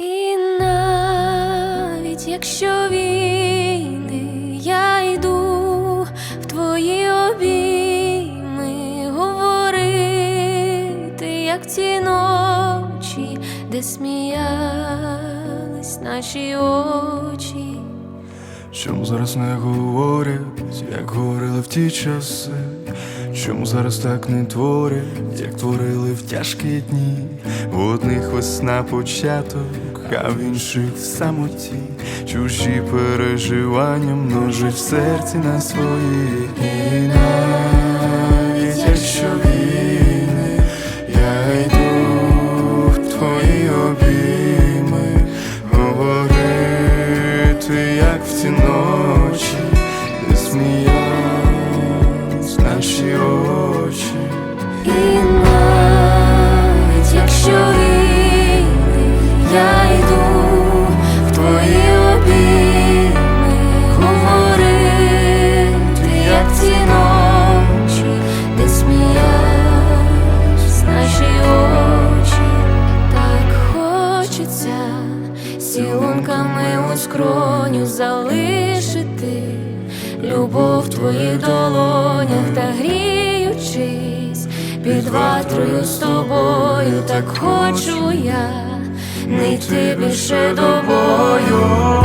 І навіть якщо війни я йду в твої обійми говорити, як ті ночі, де сміялись наші очі. Чому зараз не говорять, як говорили в ті часи? Чому зараз так не творять, як творили в тяжкі дні? В одних весна початок, а в інших в самоті. Чужі переживання множить в серці на свої. І навіть якщо війни, я йду в твої обійми, говорити, як в ці ночі, скроню залишити любов в твоїх долонях та гріючись під ватрою з тобою, так хочу я не йти більше до бою,